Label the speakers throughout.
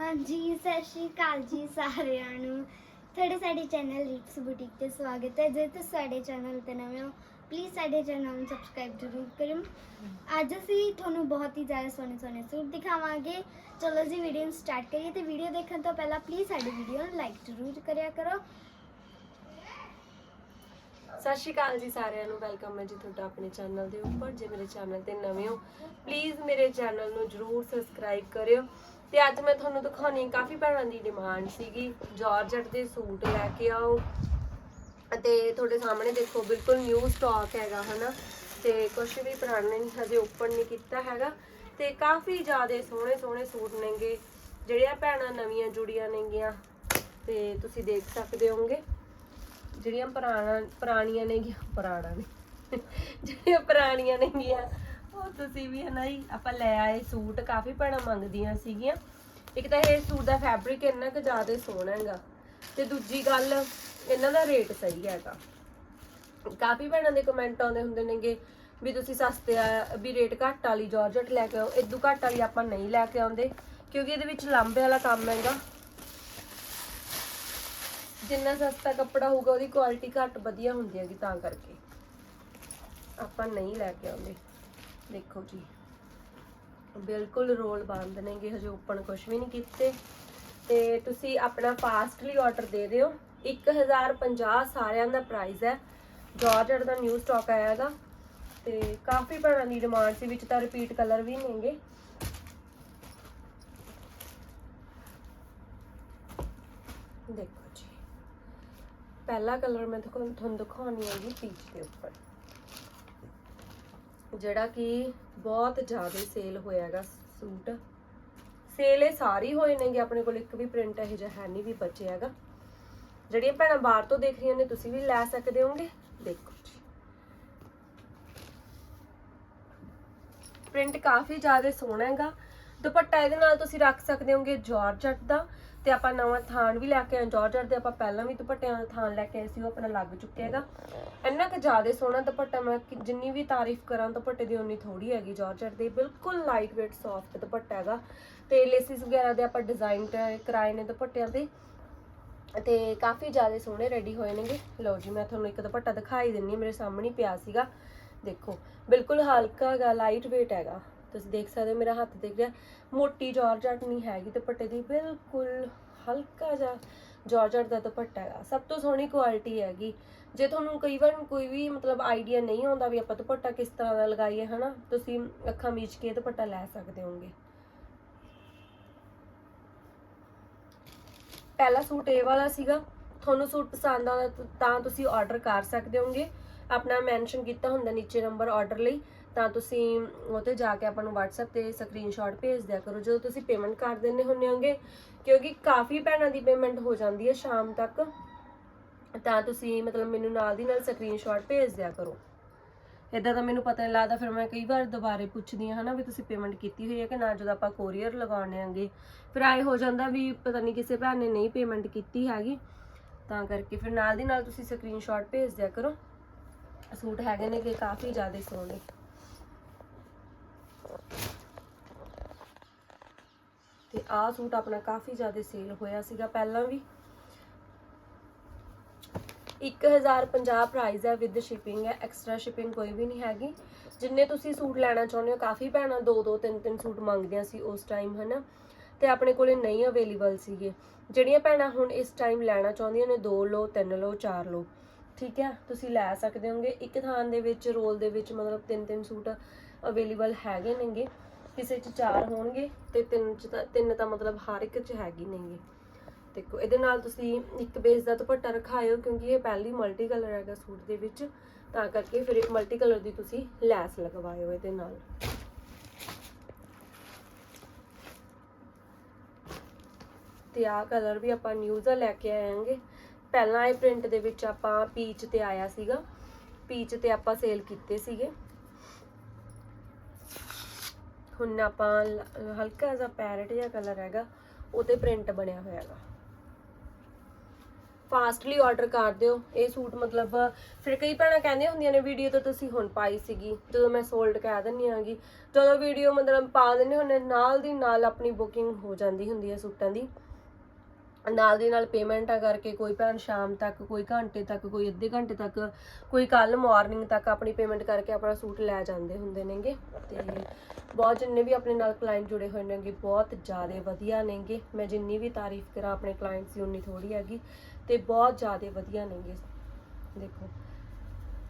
Speaker 1: ਹਾਂਜੀ, ਸਤਿ ਸ਼੍ਰੀ ਅਕਾਲ ਜੀ ਸਾਰਿਆਂ ਨੂੰ। ਤੁਹਾਡੇ ਸਾਡੇ ਚੈਨਲ ਰੀਟਸ ਬੁਟੀਕ ਤੇ ਸਵਾਗਤ ਹੈ। ਜੇ ਤੁਸੀਂ ਸਾਡੇ ਚੈਨਲ ਤੇ ਨਵੇਂ ਹੋ ਪਲੀਜ਼ ਸਾਡੇ ਚੈਨਲ ਨੂੰ ਸਬਸਕ੍ਰਾਈਬ ਜ਼ਰੂਰ ਕਰਿਓ। ਅੱਜ ਅਸੀਂ ਤੁਹਾਨੂੰ ਬਹੁਤ ਹੀ ਜ਼ਿਆਦਾ ਸੋਹਣੇ ਸੋਹਣੇ ਸੂਟ ਦਿਖਾਵਾਂਗੇ। ਚਲੋ ਜੀ ਵੀਡੀਓ ਨੂੰ ਸਟਾਰਟ ਕਰੀਏ ਤੇ ਵੀਡੀਓ ਦੇਖਣ ਤੋਂ ਪਹਿਲਾਂ ਪਲੀਜ਼ ਸਾਡੀ ਵੀਡੀਓ ਨੂੰ ਲਾਈਕ ਜ਼ਰੂਰ ਕਰਿਆ ਕਰੋ।
Speaker 2: ਸਤਿ ਸ਼੍ਰੀ ਅਕਾਲ ਜੀ ਸਾਰਿਆਂ ਨੂੰ। ਵੈਲਕਮ ਹੈ ਜੀ ਤੁਹਾਡਾ ਆਪਣੇ ਚੈਨਲ ਦੇ ਉੱਪਰ। ਜੇ ਮੇਰੇ ਚੈਨਲ ਤੇ ਨਵੇਂ ਹੋ ਪਲੀਜ਼ ਮੇਰੇ ਚੈਨਲ ਨੂੰ ਜਰੂਰ ਸਬਸਕ੍ਰਾਈਬ ਕਰਿਓ। ਤੇ ਅੱਜ ਮੈਂ ਤੁਹਾਨੂੰ ਦਿਖਾਉਣੀ ਕਾਫੀ ਭੈਣਾਂ ਦੀ ਡਿਮਾਂਡ ਸੀਗੀ। ਜਾਰਜਟ ਦੇ ਸੂਟ ਲੈ ਕੇ ਆਓ। ਅਤੇ ਤੁਹਾਡੇ ਸਾਹਮਣੇ ਦੇਖੋ, ਬਿਲਕੁਲ ਨਿਊ ਸਟਾਕ ਹੈਗਾ, ਹਨਾ? ਤੇ ਕੁਝ ਵੀ ਪੁਰਾਣੇ ਨਹੀਂ, ਹਜੇ ਓਪਨ ਨਹੀਂ ਕੀਤਾ ਹੈਗਾ। ਤੇ ਕਾਫੀ ਜ਼ਿਆਦਾ ਸੋਹਣੇ ਸੋਹਣੇ ਸੂਟ ਨੇਗੇ। ਜਿਹੜੀਆਂ ਭੈਣਾਂ ਨਵੀਆਂ ਜੁੜੀਆਂ ਨੇਗੀਆਂ। ਤੇ ਤੁਸੀਂ ਦੇਖ ਸਕਦੇ ਹੋਗੇ ਜਿਹੜੀਆਂ ਪੁਰਾਣਾ ਪੁਰਾਣੀਆਂ ਨੇਗੀਆਂ, ਪੁਰਾਣਾ ਨੇ ਜਿਹੜੀਆਂ ਪੁਰਾਣੀਆਂ ਨੇਗੀਆਂ। ਤੁਸੀਂ ਵੀ ਹਨਾ ਹੀ ਆਪਾਂ ਲੈ ਆਏ ਸੂਟ, ਕਾਫੀ ਭੈਣਾਂ ਮੰਗਦੀਆਂ ਸੀਗੀਆਂ। ਇੱਕ ਤਾਂ ਇਹ ਸੂਟ ਦਾ ਫੈਬਰਿਕ ਇੰਨਾ ਕੁ ਜ਼ਿਆਦਾ ਸੋਹਣਾ ਹੈਗਾ। ਤੇ ਦੂਜੀ ਗੱਲ, ਇਹਨਾਂ ਦਾ ਰੇਟ ਸਹੀ ਹੈਗਾ। ਕਾਫੀ ਭੈਣਾਂ ਦੇ ਕਮੈਂਟ ਆਉਂਦੇ ਹੁੰਦੇ ਨੇਗੇ ਵੀ ਤੁਸੀਂ ਸਸਤੇ ਆ, ਵੀ ਰੇਟ ਘੱਟ ਵਾਲੀ ਜਾਰਜਟ ਲੈ ਕੇ ਆਓ। ਇਦੋਂ ਘੱਟ ਵਾਲੀ ਆਪਾਂ ਨਹੀਂ ਲੈ ਕੇ ਆਉਂਦੇ, ਕਿਉਂਕਿ ਇਹਦੇ ਵਿੱਚ ਲਾਂਬੇ ਵਾਲਾ ਕੰਮ ਹੈਗਾ। ਜਿੰਨਾ ਸਸਤਾ ਕੱਪੜਾ ਹੋਊਗਾ, ਉਹਦੀ ਕੁਆਲਿਟੀ ਘੱਟ ਵਧੀਆ ਹੁੰਦੀ ਹੈਗੀ ਤਾਂ ਕਰਕੇ। ਆਪਾਂ ਨਹੀਂ ਲੈ ਕੇ ਆਉਂਦੇ। ਦੇਖੋ ਜੀ। ਬਿਲਕੁਲ ਰੋਲ ਬੰਦ ਨੇਗੇ, ਹਜੇ ਓਪਨ ਕੁਝ ਵੀ ਨਹੀਂ ਕੀਤੇ। ਤੇ ਤੁਸੀਂ ਆਪਣਾ ਫਾਸਟਲੀ ਆਰਡਰ ਦੇ ਦਿਓ। 1050 ਸਾਰਿਆਂ ਦਾ ਪ੍ਰਾਈਸ ਹੈ। ਜਾਰਜਟ ਦਾ ਨਿਊ ਸਟਾਕ ਆਇਆ ਹੈਗਾ ਤੇ ਕਾਫੀ ਭੈਣਾਂ ਦੀ ਡਿਮਾਂਡ ਸੀ, ਵਿੱਚ ਤਾਂ ਰਿਪੀਟ ਕਲਰ ਵੀ ਨੇਗੇ। ਦੇਖੋ ਜੀ। ਪਹਿਲਾ ਕਲਰ ਮੈਂ ਤੁਹਾਨੂੰ ਤੁਹਾਨੂੰ ਦਿਖਾਉਣੀ ਹੈਗੀ ਪੀਚ ਦੇ ਉੱਪਰ। ਜਿਹੜਾ ਕਿ ਬਹੁਤ ਜ਼ਿਆਦਾ ਸੇਲ ਹੋਇਆ ਸੂਟ। ਸੇਲ ਇਹ ਸਾਰੀ ਹੋਏ ਨੇਗੇ, ਆਪਣੇ ਕੋਲ ਇੱਕ ਵੀ ਪ੍ਰਿੰਟ ਇਹੋ ਜਿਹਾ ਹੈ ਨਹੀਂ ਵੀ ਬਚਿਆ ਹੈਗਾ। ਜਿਹੜੀਆਂ ਭੈਣਾਂ ਬਾਹਰ ਤੋਂ ਦੇਖ ਰਹੀਆਂ ਨੇ, ਤੁਸੀਂ ਵੀ ਲੈ ਸਕਦੇ ਹੋਗੇ ਦੇਖੋ ਜੀ। ਪ੍ਰਿੰਟ ਕਾਫੀ ਜ਼ਿਆਦਾ ਸੋਹਣਾ ਹੈਗਾ। ਦੁਪੱਟਾ ਇਹਦੇ ਨਾਲ ਤੁਸੀਂ ਰੱਖ ਸਕਦੇ ਹੋਗੇ ਜਾਰਜਟ ਦਾ। ਤੇ ਆਪਾਂ ਨਵਾਂ ਥਾਨ ਵੀ ਲੈ ਕੇ ਆਏ ਜਾਰਜਟ ਦੇ ਆਪਾਂ ਪਹਿਲਾਂ ਵੀ ਦੁਪੱਟਿਆਂ ਦਾ ਥਾਨ ਲੈ ਕੇ ਆਏ ਸੀ, ਉਹ ਆਪਣਾ ਲੱਗ ਚੁੱਕਿਆ ਹੈਗਾ। ਇੰਨਾ ਕੁ ਜ਼ਿਆਦਾ ਸੋਹਣਾ ਦੁਪੱਟਾ ਮੈਂ ਕਿ- ਜਿੰਨੀ ਵੀ ਤਾਰੀਫ ਕਰਾਂ ਦੁਪੱਟੇ ਦੀ, ਉਨੀ ਥੋੜੀ ਹੈਗੀ ਜਾਰਜਟ ਦੇ। ਬਿਲਕੁਲ ਲਾਈਟ weight ਸੌਫਟ ਦੁਪੱਟਾ ਹੈਗਾ। ਤੇ ਲੇਸਿਸ ਵਗੈਰਾ ਦੇ ਆਪਾਂ ਡਿਜ਼ਾਈਨ ਕਰਾਏ ਨੇ ਦੁਪੱਟਿਆਂ ਦੇ। ਤੇ ਕਾਫੀ ਜ਼ਿਆਦਾ ਸੋਹਣੇ ਰੈਡੀ ਹੋਏ ਨੇਗੇ। ਲਓ ਜੀ, ਮੈਂ ਤੁਹਾਨੂੰ ਇੱਕ ਦੁਪੱਟਾ ਦਿਖਾਈ ਦਿੰਨੀ ਹਾਂ, ਮੇਰੇ ਸਾਹਮਣੇ ਹੀ ਪਿਆ ਸੀਗਾ। ਦੇਖੋ, ਬਿਲਕੁਲ ਹਲਕਾ ਹੈਗਾ ਲਾਈਟ weight ਹੈਗਾ। ਤੁਸੀਂ ਦੇਖ ਸਕਦੇ ਹੋ ਮੇਰਾ ਹੱਥ ਦਿਖ ਰਿਹਾ। ਮੋਟੀ ਜਾਰਜਟ ਨਹੀਂ ਹੈਗੀ ਦੁਪੱਟੇ ਦੀ, ਬਿਲਕੁਲ ਹਲਕਾ ਜਿਹਾ ਜਾਰਜਟ ਦਾ ਦੁਪੱਟਾ ਹੈਗਾ। ਸਭ ਤੋਂ ਸੋਹਣੀ ਕੁਆਲਿਟੀ ਹੈਗੀ। ਜੇ ਤੁਹਾਨੂੰ ਕਈ ਵਾਰ ਕੋਈ ਵੀ ਮਤਲਬ ਆਈਡੀਆ ਨਹੀਂ ਆਉਂਦਾ ਵੀ ਆਪਾਂ ਦੁਪੱਟਾ ਕਿਸ ਤਰ੍ਹਾਂ ਦਾ ਲਗਾਈਏ, ਹਨਾ, ਤੁਸੀਂ ਅੱਖਾਂ ਮੀਚ ਕੇ ਦੁਪੱਟਾ ਲੈ ਸਕਦੇ ਹੋਗੇ ਪਹਿਲਾ ਸੂਟ ਇਹ ਵਾਲਾ ਸੀਗਾ। ਤੁਹਾਨੂੰ ਸੂਟ ਪਸੰਦ ਆਉਂਦਾ ਤਾਂ ਤੁਸੀਂ ਆਰਡਰ ਕਰ ਸਕਦੇ ਹੋਗੇ ਆਪਣਾ ਮੈਂਸ਼ਨ ਕੀਤਾ ਹੁੰਦਾ ਨੀਚੇ ਨੰਬਰ ਆਰਡਰ ਲਈ। ਤਾਂ ਤੁਸੀਂ ਉਹ ਤੇ ਜਾ ਕੇ ਆਪਾਂ ਨੂੰ WhatsApp ਤੇ ਸਕਰੀਨਸ਼ਾਟ ਭੇਜ ਦਿਆ ਕਰੋ। ਜਦੋਂ ਤੁਸੀਂ ਪੇਮੈਂਟ ਕਰ ਦਿੰਦੇ ਹੁੰਦੇ ਹੋਗੇ, ਕਿਉਂਕਿ ਕਾਫੀ ਭੈਣਾਂ ਦੀ ਪੇਮੈਂਟ ਹੋ ਜਾਂਦੀ ਹੈ ਸ਼ਾਮ ਤੱਕ, ਤਾਂ ਤੁਸੀਂ ਮਤਲਬ ਮੈਨੂੰ ਨਾਲ ਦੀ ਨਾਲ ਸਕਰੀਨਸ਼ਾਟ ਭੇਜ ਦਿਆ ਕਰੋ। ਇਦਾਂ ਤਾਂ ਮੈਨੂੰ ਪਤਾ ਨਹੀਂ ਲੱਗਦਾ, ਫਿਰ ਮੈਂ ਕਈ ਵਾਰ ਦੁਬਾਰੇ ਪੁੱਛਦੀ ਹਾਂ ਹਨਾ ਵੀ ਤੁਸੀਂ ਪੇਮੈਂਟ ਕੀਤੀ ਹੋਈ ਹੈ ਕਿ ਨਾ, ਜਦੋਂ ਆਪਾਂ ਕੋਰੀਅਰ ਲਗਾਉਣੇ ਆਂਗੇ ਫਿਰ ਆਏ ਹੋ ਜਾਂਦਾ ਵੀ ਪਤਾ ਨਹੀਂ ਕਿਸੇ ਭੈਣ ਨੇ ਨਹੀਂ ਪੇਮੈਂਟ ਕੀਤੀ ਹੈਗੀ, ਤਾਂ ਕਰਕੇ ਫਿਰ ਨਾਲ ਦੀ ਨਾਲ ਤੁਸੀਂ ਸਕਰੀਨਸ਼ਾਟ ਭੇਜ ਦਿਆ ਕਰੋ। ਸੂਟ ਹੈਗੇ ਨੇ ਕਿ ਕਾਫੀ ਜ਼ਿਆਦਾ ਸੋਹਣੇ। ਤੇ ਆਹ ਸੂਟ ਆਪਣਾ ਕਾਫੀ ਜ਼ਿਆਦਾ ਸੇਲ ਹੋਇਆ ਸੀਗਾ ਪਹਿਲਾਂ ਵੀ। 1050 ਪ੍ਰਾਈਸ ਹੈ ਵਿਦ ਸ਼ਿਪਿੰਗ ਹੈ ਐਕਸਟਰਾ ਸ਼ਿਪਿੰਗ ਕੋਈ ਵੀ ਨਹੀਂ ਹੈਗੀ। ਜਿੰਨੇ ਤੁਸੀਂ ਸੂਟ ਲੈਣਾ ਚਾਹੁੰਦੇ ਹੋ, ਕਾਫੀ ਭੈਣਾਂ ਦੋ ਦੋ, ਤਿੰਨ ਤਿੰਨ ਸੂਟ ਮੰਗਦੀਆਂ ਸੀ ਉਸ ਟਾਈਮ ਹਨਾ? ਤੇ ਆਪਣੇ ਕੋਲੇ ਨਹੀਂ ਅਵੇਲੇਬਲ ਸੀਗੇ। ਜਿਹੜੀਆਂ ਭੈਣਾਂ ਹੁਣ ਇਸ ਟਾਈਮ ਲੈਣਾ ਚਾਹੁੰਦੀਆਂ ਨੇ, ਦੋ ਲਓ, ਤਿੰਨ ਲੋ ਚਾਰ ਲੋ ਠੀਕ ਹੈ? ਤੁਸੀਂ ਲੈ ਸਕਦੇ ਹੋਗੇ। ਇੱਕ ਥਾਂ ਦੇ ਵਿੱਚ ਰੋਲ ਦੇ ਵਿੱਚ ਮਤਲਬ ਤਿੰਨ ਤਿੰਨ ਸੂਟ ਅਵੇਲੇਬਲ ਹੈਗੇ ਨੇਗੇ। ਕਿਸੇ 'ਚ ਚਾਰ ਹੋਣਗੇ ਤੇ ਤਿੰਨ 'ਚ ਤਾਂ, ਤਿੰਨ ਤਾਂ ਮਤਲਬ ਹਰ ਇੱਕ 'ਚ ਹੈਗੀ ਨੇਗੇ ਦੇਖੋ, ਇਹਦੇ ਨਾਲ ਤੁਸੀਂ ਇੱਕ ਬੇਸ ਦਾ ਦੁਪੱਟਾ ਰਖਾਇਓ ਕਿਉਂਕਿ ਇਹ ਪਹਿਲੀ ਮਲਟੀ ਕਲਰ ਹੈਗਾ ਸੂਟ ਦੇ ਵਿੱਚ, ਤਾਂ ਕਰਕੇ ਫਿਰ ਮਲਟੀ ਕਲਰ ਦੀ ਤੁਸੀਂ ਲੈਸ ਲਗਵਾਇਓ ਇਹਦੇ ਨਾਲ। ਤੇ ਆਹ ਕਲਰ ਵੀ ਆਪਾਂ ਨਿਊ ਦਾ ਲੈ ਕੇ ਆਏਾਂਗੇ ਪਹਿਲਾਂ ਇਹ ਪ੍ਰਿੰਟ ਦੇ ਵਿੱਚ ਆਪਾਂ ਪੀਚ ਤੇ ਆਇਆ ਸੀਗਾ। ਪੀਚ ਤੇ ਆਪਾਂ ਸੇਲ ਕੀਤੇ ਸੀਗੇ। ਹੁਣ ਆਪਾਂ ਹਲਕਾ ਜਿਹਾ ਪੈਰਟ ਜਿਹਾ ਕਲਰ ਹੈਗਾ, ਉਹਤੇ ਪ੍ਰਿੰਟ ਬਣਿਆ ਹੋਇਆ ਹੈਗਾ। ਫਾਸਟਲੀ ਆਰਡਰ ਕਰ ਦਿਓ। ਇਹ ਸੂਟ ਮਤਲਬ, ਫਿਰ ਕਈ ਭੈਣਾਂ ਕਹਿੰਦੀਆਂ ਹੁੰਦੀਆਂ ਨੇ ਵੀਡੀਓ ਤਾਂ ਤੁਸੀਂ ਹੁਣ ਪਾਈ ਸੀਗੀ, ਜਦੋਂ ਮੈਂ ਸੋਲਡ ਕਹਿ ਦਿੰਨੀ ਆਂਗੀ ਜਦੋਂ ਵੀਡੀਓ ਮਤਲਬ ਪਾ ਦਿੰਨੇ ਹੁੰਨੇ ਨਾਲ ਦੀ ਨਾਲ ਆਪਣੀ ਬੁਕਿੰਗ ਹੋ ਜਾਂਦੀ ਹੁੰਦੀ ਹੈ ਸੂਟਾਂ ਦੀ। ਨਾਲ ਦੀ ਨਾਲ ਪੇਮੈਂਟਾਂ ਕਰਕੇ ਕੋਈ ਭੈਣ ਸ਼ਾਮ ਤੱਕ, ਕੋਈ ਘੰਟੇ ਤੱਕ, ਕੋਈ ਅੱਧੇ ਘੰਟੇ ਤੱਕ, ਕੋਈ ਕੱਲ ਮਾਰਨਿੰਗ ਤੱਕ ਆਪਣੀ ਪੇਮੈਂਟ ਕਰਕੇ ਆਪਣਾ ਸੂਟ ਲੈ ਜਾਂਦੇ ਹੁੰਦੇ ਨੇਗੇ। ਤੇ ਬਹੁਤ ਜਿੰਨੇ ਵੀ ਆਪਣੇ ਨਾਲ ਕਲਾਇੰਟ ਜੁੜੇ ਹੋਏ ਨੇਗੇ, ਬਹੁਤ ਜ਼ਿਆਦਾ ਵਧੀਆ ਨੇਗੇ। ਮੈਂ ਜਿੰਨੀ ਵੀ ਤਾਰੀਫ ਕਰਾਂ ਆਪਣੇ ਕਲਾਇੰਟਸ ਦੀ, ਉਨੀ ਥੋੜੀ ਹੈਗੀ। ਤੇ ਬਹੁਤ ਜ਼ਿਆਦਾ ਵਧੀਆ ਨੇਗੇ। ਦੇਖੋ,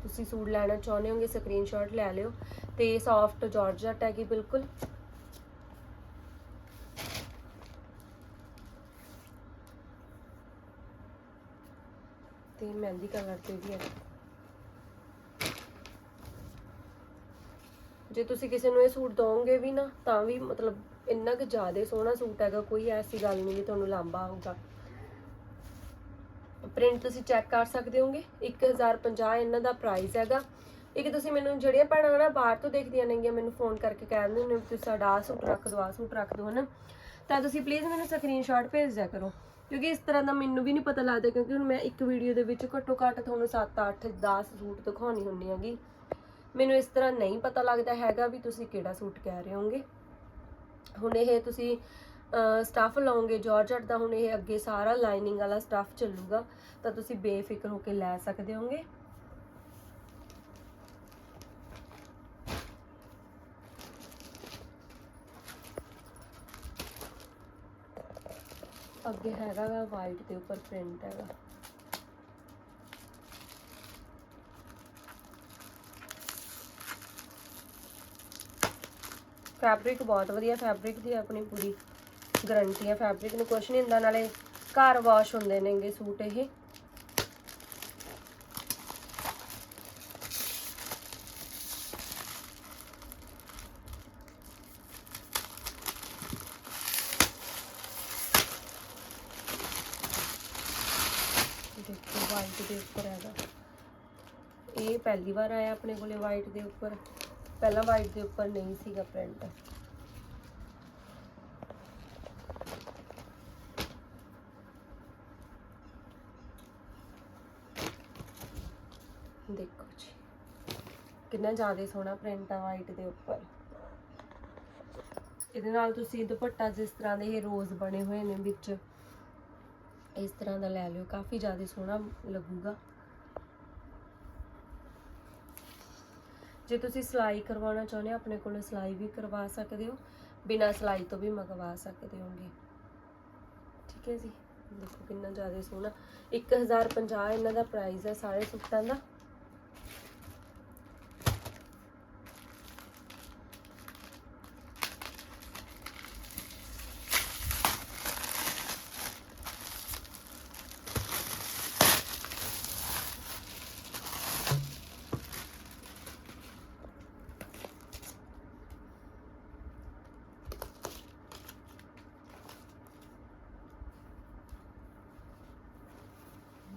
Speaker 2: ਤੁਸੀਂ ਸੂਟ ਲੈਣਾ ਚਾਹੁੰਦੇ ਹੋਗੇ ਸਕਰੀਨਸ਼ਾਟ ਲੈ ਲਿਓ। ਤੇ ਸੌਫਟ ਜਾਰਜਟ ਹੈਗੀ ਬਿਲਕੁਲ। ਤੇ ਮਹਿੰਦੀ ਕਲਰ ਤੇ ਵੀ ਹੈ। ਜੇ ਤੁਸੀਂ ਕਿਸੇ ਨੂੰ ਇਹ ਸੂਟ ਦੋਗੇ ਵੀ ਨਾ, ਤਾਂ ਵੀ ਮਤਲਬ ਇੰਨਾ ਕਿ ਜ਼ਿਆਦਾ ਸੋਹਣਾ ਸੂਟ ਹੈਗਾ, ਕੋਈ ਐਸੀ ਗੱਲ ਨਹੀਂ ਵੀ ਤੁਹਾਨੂੰ ਲਾਂਬਾ ਆਊਗਾ। ਪ੍ਰਿੰਟ ਤੁਸੀਂ ਚੈੱਕ ਕਰ ਸਕਦੇ ਹੋਗੇ 1050 ਇਹਨਾਂ ਦਾ ਪ੍ਰਾਈਸ ਹੈਗਾ। ਇੱਕ ਤੁਸੀਂ ਮੈਨੂੰ ਜਿਹੜੀਆਂ ਭੈਣਾਂ ਨਾ ਬਾਹਰ ਤੋਂ ਦੇਖਦੀਆਂ ਨੇਗੀਆਂ, ਮੈਨੂੰ ਫੋਨ ਕਰਕੇ ਕਹਿੰਦੇ ਨੇ ਤੁਸੀਂ ਸਾਡਾ ਸੂਟ ਰੱਖ ਦਿਓ, ਆਹ ਸੂਟ ਰੱਖ ਦਿਓ, ਹਨਾ। ਤਾਂ ਤੁਸੀਂ ਪਲੀਜ਼ ਮੈਨੂੰ ਸਕਰੀਨਸ਼ਾਟ ਭੇਜ ਦਿਆ ਕਰੋ। ਕਿਉਂਕਿ ਇਸ ਤਰ੍ਹਾਂ ਦਾ ਮੈਨੂੰ ਵੀ ਨਹੀਂ ਪਤਾ ਲੱਗਦਾ, ਕਿਉਂਕਿ ਹੁਣ ਮੈਂ ਇੱਕ ਵੀਡੀਓ ਦੇ ਵਿੱਚ ਘੱਟੋ ਘੱਟ ਤੁਹਾਨੂੰ 7 8 10 ਸੂਟ ਦਿਖਾਉਣੀ ਹੁੰਦੀ ਹੈਗੀ। ਮੈਨੂੰ ਇਸ ਤਰ੍ਹਾਂ ਨਹੀਂ ਪਤਾ ਲੱਗਦਾ ਹੈਗਾ ਵੀ ਤੁਸੀਂ ਕਿਹੜਾ ਸੂਟ ਕਹਿ ਰਹੇ ਹੋਗੇ ਹੁਣ ਇਹ ਤੁਸੀਂ ਸਟੱਫ ਲਾਉਂਗੇ ਜਾਰਜਟ ਦਾ ਹੁਣ ਇਹ ਅੱਗੇ ਸਾਰਾ ਲਾਈਨਿੰਗ ਵਾਲਾ ਸਟੱਫ ਚੱਲੂਗਾ, ਤਾਂ ਤੁਸੀਂ ਬੇਫਿਕਰ ਹੋ ਕੇ ਲੈ ਸਕਦੇ ਹੋਗੇ ਅੱਗੇ ਹੈਗਾ ਵਾ ਵਾਈਟ ਦੇ ਉੱਪਰ ਪ੍ਰਿੰਟ ਹੈਗਾ। ਫੈਬਰਿਕ ਬਹੁਤ ਵਧੀਆ ਫੈਬਰਿਕ ਦੀ ਆਪਣੀ ਪੂਰੀ ਗਰੰਟੀ ਹੈ ਫੈਬਰਿਕ ਨੂੰ ਕੁਝ ਨਹੀਂ ਹੁੰਦਾ, ਨਾਲੇ ਘਰ ਵਾਸ਼ ਹੁੰਦੇ ਨੇਗੇ ਸੂਟ ਇਹ ਦੇਖੋ ਵਾਈਟ ਦੇ ਉੱਪਰ ਹੈਗਾ। ਇਹ ਪਹਿਲੀ ਵਾਰ ਆਇਆ ਆਪਣੇ ਕੋਲੇ ਵਾਈਟ ਦੇ ਉੱਪਰ। ਪਹਿਲਾਂ ਵਾਈਟ ਦੇ ਉੱਪਰ ਨਹੀਂ ਸੀਗਾ ਪ੍ਰਿੰਟ ਦੇਖੋ ਜੀ, ਕਿੰਨਾ ਜ਼ਿਆਦਾ ਸੋਹਣਾ ਪ੍ਰਿੰਟ ਆ ਵਾਈਟ ਦੇ ਉੱਪਰ। ਇਹਦੇ ਨਾਲ ਤੁਸੀਂ ਦੁਪੱਟਾ ਜਿਸ ਤਰ੍ਹਾਂ ਦੇ ਇਹ ਰੋਜ਼ ਬਣੇ ਹੋਏ ਨੇ ਵਿੱਚ ਇਸ ਤਰ੍ਹਾਂ ਦਾ ਲੈ ਲਿਓ, ਕਾਫੀ ਜ਼ਿਆਦਾ ਸੋਹਣਾ ਲੱਗੂਗਾ। ਜੇ ਤੁਸੀਂ ਸਿਲਾਈ ਕਰਵਾਉਣਾ ਚਾਹੁੰਦੇ ਹੋ, ਆਪਣੇ ਕੋਲੋਂ ਸਿਲਾਈ ਵੀ ਕਰਵਾ ਸਕਦੇ ਹੋ, ਬਿਨਾਂ ਸਿਲਾਈ ਤੋਂ ਵੀ ਮੰਗਵਾ ਸਕਦੇ ਹੋਗੇ। ਠੀਕ ਹੈ ਜੀ? ਦੇਖੋ ਕਿੰਨਾ ਜ਼ਿਆਦਾ ਸੋਹਣਾ। 1050 ਇਹਨਾਂ ਦਾ ਪ੍ਰਾਈਸ ਹੈ ਸਾਰੇ ਸੂਟਾਂ ਦਾ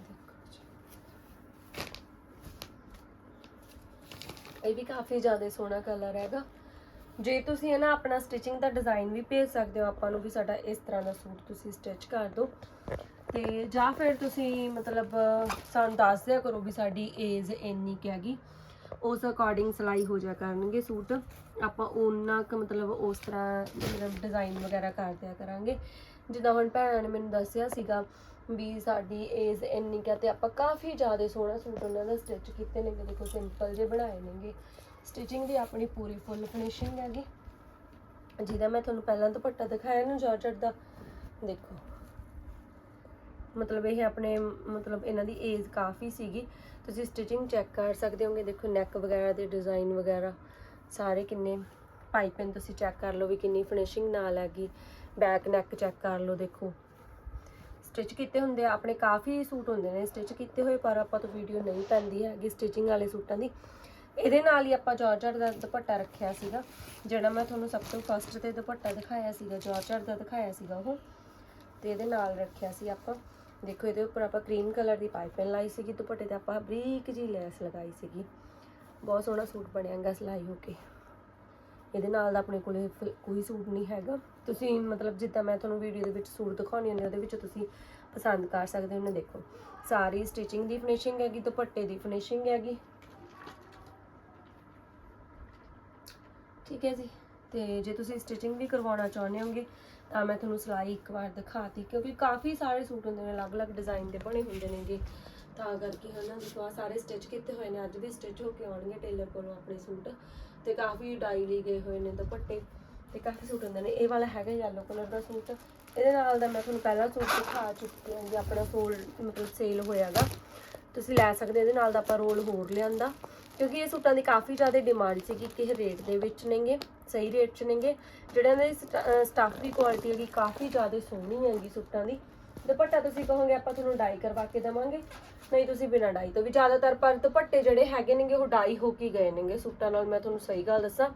Speaker 2: ਦੇਖੋ ਜੀ। ਇਹ ਵੀ ਕਾਫੀ ਜ਼ਿਆਦਾ ਸੋਹਣਾ ਕਲਰ ਹੈਗਾ। ਜੇ ਤੁਸੀਂ ਹੈ ਨਾ ਆਪਣਾ ਸਟਿਚਿੰਗ ਦਾ ਡਿਜ਼ਾਈਨ ਵੀ ਭੇਜ ਸਕਦੇ ਹੋ, ਆਪਾਂ ਨੂੰ ਵੀ ਸਾਡਾ ਇਸ ਤਰ੍ਹਾਂ ਦਾ ਸੂਟ ਤੁਸੀਂ ਸਟਿਚ ਕਰ ਦਿਓ। ਤੇ ਜਾਂ ਫਿਰ ਤੁਸੀਂ ਮਤਲਬ ਸਾਨੂੰ ਦੱਸ ਦਿਆ ਕਰੋ ਵੀ ਸਾਡੀ ਏਜ ਇੰਨੀ ਕੁ ਹੈਗੀ। ਉਸ ਅਕੋਰਡਿੰਗ ਸਿਲਾਈ ਹੋ ਜਾ ਕਰਨਗੇ ਸੂਟ। ਆਪਾਂ ਉਹਨਾਂ ਕੁ ਮਤਲਬ ਉਸ ਤਰ੍ਹਾਂ ਮਤਲਬ ਡਿਜ਼ਾਈਨ ਵਗੈਰਾ ਕਰ ਦਿਆ ਕਰਾਂਗੇ। ਜਿੱਦਾਂ ਹੁਣ ਭੈਣਾਂ ਨੇ ਮੈਨੂੰ ਦੱਸਿਆ ਸੀਗਾ ਵੀ ਸਾਡੀ ਏਜ ਇੰਨੀ ਕੁ ਹੈ ਤੇ ਆਪਾਂ ਕਾਫੀ ਜ਼ਿਆਦਾ ਸੋਹਣਾ ਸੂਟ ਉਹਨਾਂ ਦਾ ਸਟਿਚ ਕੀਤੇ ਨੇ ਦੇਖੋ ਸਿੰਪਲ ਜੇ ਬਣਾਏ ਨੇਗੇ। ਸਟਿਚਿੰਗ ਦੀ ਆਪਣੀ ਪੂਰੀ ਫੁੱਲ ਫਿਨਿਸ਼ਿੰਗ ਹੈਗੀ। ਜਿਹਦਾ ਮੈਂ ਤੁਹਾਨੂੰ ਪਹਿਲਾਂ ਦੁਪੱਟਾ ਦਿਖਾਇਆ ਨਾ ਜਾਰਜਟ ਦਾ। ਦੇਖੋ। ਮਤਲਬ ਇਹ ਆਪਣੇ, ਮਤਲਬ ਇਹਨਾਂ ਦੀ ਏਜ ਕਾਫੀ ਸੀਗੀ। ਤੁਸੀਂ ਸਟਿਚਿੰਗ ਚੈੱਕ ਕਰ ਸਕਦੇ ਹੋਗੇ। ਦੇਖੋ ਨੈਕ ਵਗੈਰਾ ਦੇ ਡਿਜ਼ਾਈਨ ਵਗੈਰਾ ਸਾਰੇ ਕਿੰਨੇ ਪਾਈਪਿੰਗ ਤੁਸੀਂ ਚੈੱਕ ਕਰ ਲਓ ਵੀ ਕਿੰਨੀ ਫਿਨਿਸ਼ਿੰਗ ਨਾਲ ਹੈਗੀ। ਬੈਕ ਨੈਕ ਚੈੱਕ ਕਰ ਲਓ, ਦੇਖੋ। ਸਟਿਚ ਕੀਤੇ ਹੁੰਦੇ ਆ, ਆਪਣੇ ਕਾਫੀ ਸੂਟ ਹੁੰਦੇ ਨੇ ਸਟਿਚ ਕੀਤੇ ਹੋਏ, ਪਰ ਆਪਾਂ ਤੋਂ ਵੀਡੀਓ ਨਹੀਂ ਪੈਂਦੀ ਹੈਗੀ ਸਟਿਚਿੰਗ ਵਾਲੇ ਸੂਟਾਂ ਦੀ। ਇਹਦੇ ਨਾਲ ਹੀ ਆਪਾਂ ਜਾਰਜਟ ਦਾ ਦੁਪੱਟਾ ਰੱਖਿਆ ਸੀਗਾ, ਜਿਹੜਾ ਮੈਂ ਤੁਹਾਨੂੰ ਸਭ ਤੋਂ ਫਸਟ ਤੇ ਦੁਪੱਟਾ ਦਿਖਾਇਆ ਸੀਗਾ ਜਾਰਜਟ ਦਾ ਦਿਖਾਇਆ ਸੀਗਾ ਉਹ। ਤੇ ਇਹਦੇ ਨਾਲ ਰੱਖਿਆ ਸੀ ਆਪਾਂ, ਦੇਖੋ ਇਹਦੇ ਉੱਪਰ ਆਪਾਂ ਕਰੀਮ ਕਲਰ ਦੀ ਪਾਈਪਿੰਗ ਲਾਈ ਸੀਗੀ ਦੁਪੱਟੇ ਤੇ, ਆਪਾਂ ਬਰੀਕ ਜੀ ਲੈਸ ਲਗਾਈ ਸੀਗੀ। ਬਹੁਤ ਸੋਹਣਾ ਸੂਟ ਬਣਿਆਗਾ ਸਿਲਾਈ ਹੋ ਕੇ। ਇਹਦੇ ਨਾਲ ਦਾ ਆਪਣੇ ਕੋਲੇ ਕੋਈ ਸੂਟ ਨਹੀਂ ਹੈਗਾ। ਤੁਸੀਂ ਮਤਲਬ ਜਿੱਦਾਂ ਮੈਂ ਤੁਹਾਨੂੰ ਵੀਡੀਓ ਦੇ ਵਿੱਚ ਸੂਟ ਦਿਖਾਉਣੀ ਹੁੰਦੀ ਉਹਦੇ ਵਿੱਚ ਤੁਸੀਂ ਪਸੰਦ ਕਰ ਸਕਦੇ ਹੋ, ਇਹਨੂੰ ਦੇਖੋ। ਸਾਰੀ ਸਟਿਚਿੰਗ ਦੀ ਫਿਨਿਸ਼ਿੰਗ ਹੈਗੀ, ਦੁਪੱਟੇ ਦੀ ਫਿਨਿਸ਼ਿੰਗ ਹੈਗੀ। ਠੀਕ ਹੈ ਜੀ। ਤੇ ਜੇ ਤੁਸੀਂ ਸਟਿਚਿੰਗ ਵੀ ਕਰਵਾਉਣਾ ਚਾਹੁੰਦੇ ਹੋਗੇ ਤਾਂ ਮੈਂ ਤੁਹਾਨੂੰ ਸਿਲਾਈ ਇੱਕ ਵਾਰ ਦਿਖਾਤੀ, ਕਿਉਂਕਿ ਕਾਫੀ ਸਾਰੇ ਸੂਟ ਹੁੰਦੇ ਨੇ, ਅਲੱਗ-ਅਲੱਗ ਡਿਜ਼ਾਈਨ ਦੇ ਬਣੇ ਹੁੰਦੇ ਨੇਗੇ। ਤਾਂ ਕਰਕੇ ਹਨਾ, ਦੇਖੋ ਸਾਰੇ ਸਟਿਚ ਕੀਤੇ ਹੋਏ ਨੇ, ਅੱਜ ਵੀ ਸਟਿਚ ਹੋ ਕੇ ਆਉਣਗੇ ਟੇਲਰ ਕੋਲੋਂ ਆਪਣੇ ਸੂਟ। ਤੇ ਕਾਫੀ ਡਾਈ ਲਈ ਗਏ ਹੋਏ ਨੇ ਦੁਪੱਟੇ, ਤੇ ਕਾਫੀ ਸੂਟ ਹੁੰਦੇ ਨੇ। ਇਹ ਵਾਲਾ ਹੈਗਾ ਯੈਲੋ ਕਲਰ ਦਾ ਸੂਟ। ਇਹਦੇ ਨਾਲ ਦਾ ਮੈਂ ਤੁਹਾਨੂੰ ਪਹਿਲਾਂ ਸੂਟ ਦਿਖਾ ਚੁੱਕੀ ਹਾਂ ਜੀ ਆਪਣਾ ਸੂਟ ਮਤਲਬ ਸੇਲ ਹੋਇਆਗਾ। ਤੁਸੀਂ ਲੈ ਸਕਦੇ ਇਹਦੇ ਨਾਲ ਦਾ ਆਪਾਂ ਰੋਲ ਹੋਰ ਲਿਆਂਦਾ। ਕਿਉਂਕਿ ਇਹ ਸੂਟਾਂ ਦੀ ਕਾਫੀ ਜ਼ਿਆਦਾ ਡਿਮਾਂਡ ਸੀਗੀ ਕਿ ਇਹ ਰੇਟ ਦੇ ਵਿੱਚ ਨੇਗੇ, ਸਹੀ ਰੇਟ 'ਚ ਨੇਗੇ। ਜਿਹੜਿਆਂ ਦੇ ਸਟਾਫ ਦੀ ਕੁਆਲਿਟੀ ਹੈਗੀ ਕਾਫੀ ਜ਼ਿਆਦਾ ਸੋਹਣੀ ਹੈਗੀ ਸੂਟਾਂ ਦੀ। ਦੁਪੱਟਾ ਤੁਸੀਂ ਕਹੋਗੇ, ਆਪਾਂ ਤੁਹਾਨੂੰ ਡਾਈ ਕਰਵਾ ਕੇ ਦੇਵਾਂਗੇ। ਨਹੀਂ, ਤੁਸੀਂ ਬਿਨਾਂ ਡਾਈ ਤੋਂ ਵੀ। ਜ਼ਿਆਦਾਤਰ ਪਰ ਦੁਪੱਟੇ ਜਿਹੜੇ ਹੈਗੇ ਨੇਗੇ, ਉਹ ਡਾਈ ਹੋ ਕੇ ਗਏ ਨੇਗੇ ਸੂਟਾਂ ਨਾਲ। ਮੈਂ ਤੁਹਾਨੂੰ ਸਹੀ ਗੱਲ ਦੱਸਾਂ।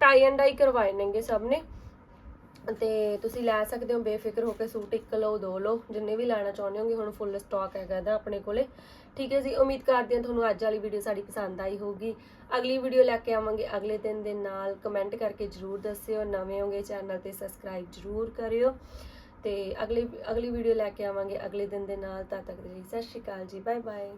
Speaker 2: ਟਾਈ ਐਂਡ ਡਾਈ ਕਰਵਾਏ ਨੇਗੇ ਸਭ ਨੇ। ਤੇ ਤੁਸੀਂ ਲੈ ਸਕਦੇ ਹੋ ਬੇਫਿਕਰ ਹੋ ਕੇ ਸੂਟ ਇੱਕ ਲਓ, ਦੋ ਲਓ, ਜਿੰਨੇ ਵੀ ਲੈਣਾ ਚਾਹੁੰਦੇ ਹੋਗੇ ਹੁਣ ਫੁੱਲ ਸਟਾਕ ਹੈਗਾ ਇਹਦਾ ਆਪਣੇ ਕੋਲੇ। ਠੀਕ ਹੈ ਜੀ, ਉਮੀਦ ਕਰਦੇ ਹਾਂ ਤੁਹਾਨੂੰ ਅੱਜ ਵਾਲੀ ਵੀਡੀਓ ਸਾਡੀ ਪਸੰਦ ਆਈ ਹੋਊਗੀ। ਅਗਲੀ ਵੀਡੀਓ ਲੈ ਕੇ ਆਵਾਂਗੇ, ਅਗਲੇ ਦਿਨ ਦੇ ਨਾਲ ਕਮੈਂਟ ਕਰਕੇ ਜਰੂਰ ਦੱਸਿਓ, ਨਵੇਂ ਹੋਗੇ ਚੈਨਲ ਤੇ ਸਬਸਕ੍ਰਾਈਬ ਜਰੂਰ ਕਰਿਓ। ਤੇ ਅਗਲੀ ਅਗਲੀ ਵੀਡੀਓ ਲੈ ਕੇ ਆਵਾਂਗੇ, ਅਗਲੇ ਦਿਨ ਦੇ ਨਾਲ, ਤਦ ਤੱਕ ਦੇ ਲਈ ਸਤਿ ਸ਼੍ਰੀ ਅਕਾਲ ਜੀ ਬਾਏ ਬਾਏ